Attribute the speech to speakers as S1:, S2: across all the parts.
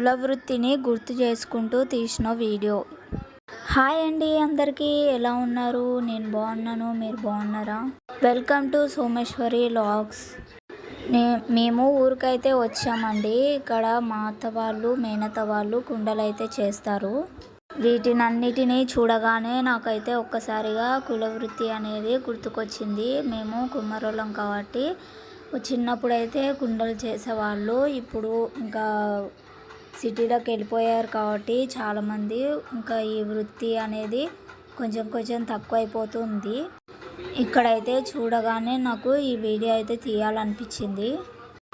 S1: కుల వృత్తిని గుర్తు చేసుకుంటూ తీసిన వీడియో. హాయ్ అండి అందరికీ ఎలా ఉన్నారు? నేను బాగున్నాను మీరు బాగున్నారా? Welcome to Someshwari logs. నే మేము ఊరికైతే వచ్చామండి. ఇక్కడ మా అత్త వాళ్ళు మేనత వాళ్ళు కుండలు అయితే చేస్తారు. వీటినన్నిటినీ చూడగానే నాకైతే ఒక్కసారిగా కులవృత్తి అనేది గుర్తుకొచ్చింది. మేము కుమ్మరోళ్ళం కాబట్టి చిన్నప్పుడు అయితే కుండలు చేసేవాళ్ళు ఇప్పుడు ఇంకా సిటీలోకి వెళ్ళిపోయారు కాబట్టి చాలామంది ఇంకా ఈ వృత్తి అనేది కొంచెం కొంచెం తక్కువైపోతుంది. ఇక్కడైతే చూడగానే నాకు ఈ వీడియో అయితే తీయాలనిపించింది.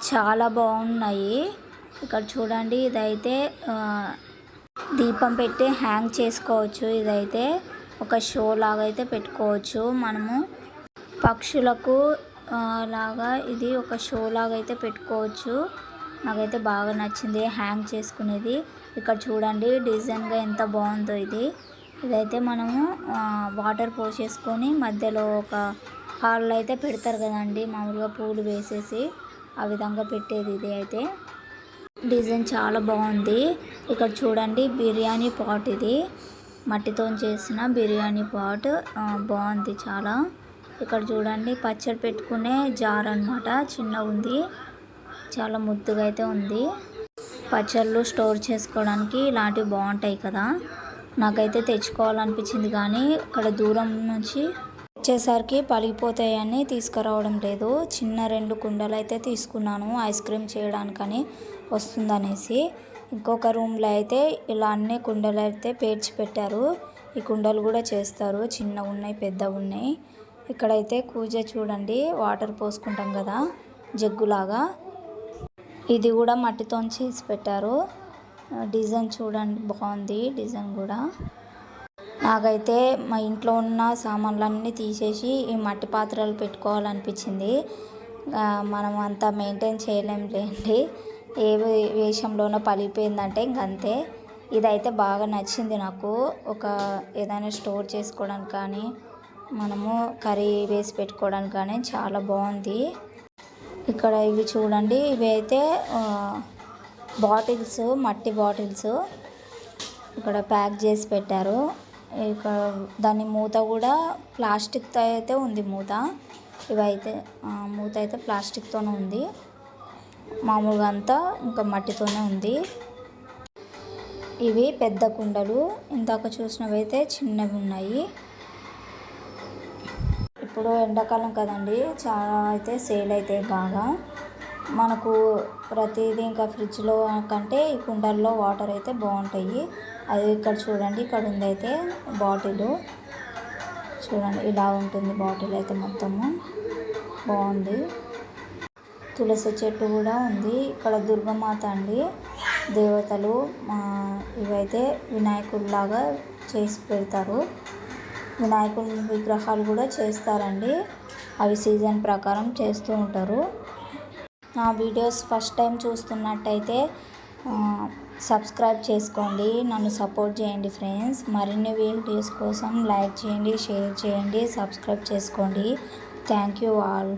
S1: చాలా బాగున్నాయి. ఇక్కడ చూడండి ఇదైతే దీపం పెట్టి హ్యాంగ్ చేసుకోవచ్చు. ఇదైతే ఒక షో లాగా అయితే పెట్టుకోవచ్చు. మనము పక్షులకు లాగా ఇది ఒక షో లాగా అయితే పెట్టుకోవచ్చు. నాకైతే బాగా నచ్చింది హ్యాంగ్ చేసుకునేది. ఇక్కడ చూడండి డిజైన్గా ఎంత బాగుందో ఇది. ఇదైతే మనము వాటర్ పోసేసుకొని మధ్యలో ఒక హాల్లో అయితే పెడతారు కదండి మామూలుగా పూలు వేసేసి ఆ విధంగా పెట్టేది ఇది అయితే. డిజైన్ చాలా బాగుంది. ఇక్కడ చూడండి బిర్యానీ పాట్ ఇది. మట్టితో చేసిన బిర్యానీ పాట్ బాగుంది చాలా. ఇక్కడ చూడండి పచ్చడి పెట్టుకునే జార్ అనమాట చిన్న ఉంది. చాలా ముద్దుగా అయితే ఉంది. పచ్చళ్ళు స్టోర్ చేసుకోవడానికి ఇలాంటివి బాగుంటాయి కదా. నాకైతే తెచ్చుకోవాలనిపించింది కానీ ఇక్కడ దూరం నుంచి వచ్చేసరికి పలిగిపోతాయని తీసుకురావడం లేదు. చిన్న రెండు కుండలు అయితే తీసుకున్నాను ఐస్ క్రీమ్ చేయడానికని వస్తుందనేసి. ఇంకొక రూమ్లో అయితే ఇలా అన్ని కుండలు అయితే పేర్చి పెట్టారు ఈ కుండలు కూడా చేస్తారు. చిన్నగా ఉన్నాయి పెద్దగా ఉన్నాయి. ఇక్కడైతే కూజ చూడండి వాటర్ పోసుకుంటాం కదా జగ్గులాగా. ఇది కూడా మట్టితో చేసి పెట్టారు. డిజైన్ చూడండి బాగుంది డిజైన్ కూడా. నాకైతే మా ఇంట్లో ఉన్న సామాన్లన్నీ తీసేసి ఈ మట్టి పాత్రలు పెట్టుకోవాలనిపించింది. మనం అంత మెయింటైన్ చేయలేం లేండి ఏ వేషంలోనో పలిగిపోయిందంటే ఇంకంతే ఇదైతే బాగా నచ్చింది నాకు. ఒక ఏదైనా స్టోర్ చేసుకోవడానికి కానీ మనము కర్రీ వేసి పెట్టుకోవడానికి కానీ చాలా బాగుంది. ఇక్కడ ఇవి చూడండి. ఇవి అయితే బాటిల్స్ మట్టి బాటిల్స్ ఇక్కడ ప్యాక్ చేసి పెట్టారు. ఇక్కడ దాని మూత కూడా ప్లాస్టిక్తో అయితే ఉంది మూత. ఇవైతే మూత అయితే ప్లాస్టిక్తోనే ఉంది. మామూలుగా అంతా ఇంకా మట్టితోనే ఉంది. ఇవి పెద్ద కుండలు. ఇందాక చూసినవి అయితే చిన్నవి ఉన్నాయి. ఇప్పుడు ఎండాకాలం కదండి చాలా అయితే సేల్ అవుతాయి బాగా. మనకు ప్రతిదీ ఇంకా ఫ్రిడ్జ్లో కంటే ఈ కుండల్లో వాటర్ అయితే బాగుంటాయి. అది ఇక్కడ చూడండి ఇక్కడ ఉంది అయితే బాటిల్. చూడండి ఇలా ఉంటుంది బాటిల్ అయితే మొత్తము. బాగుంది. తులసి చెట్టు కూడా ఉంది. ఇక్కడ దుర్గమాత అండి. దేవతలు ఇవైతే వినాయకుడిలాగా చేసి పెడతారు. వినాయకుని విగ్రహాలు కూడా చేస్తారండి. అవి సీజన్ ప్రకారం చేస్తూ ఉంటారు. నా వీడియోస్ ఫస్ట్ టైం చూస్తున్నట్టయితే సబ్స్క్రైబ్ చేసుకోండి. నన్ను సపోర్ట్ చేయండి ఫ్రెండ్స్. మరిన్ని వీడియోస్ కోసం లైక్ చేయండి షేర్ చేయండి సబ్స్క్రైబ్ చేసుకోండి. Thank you all.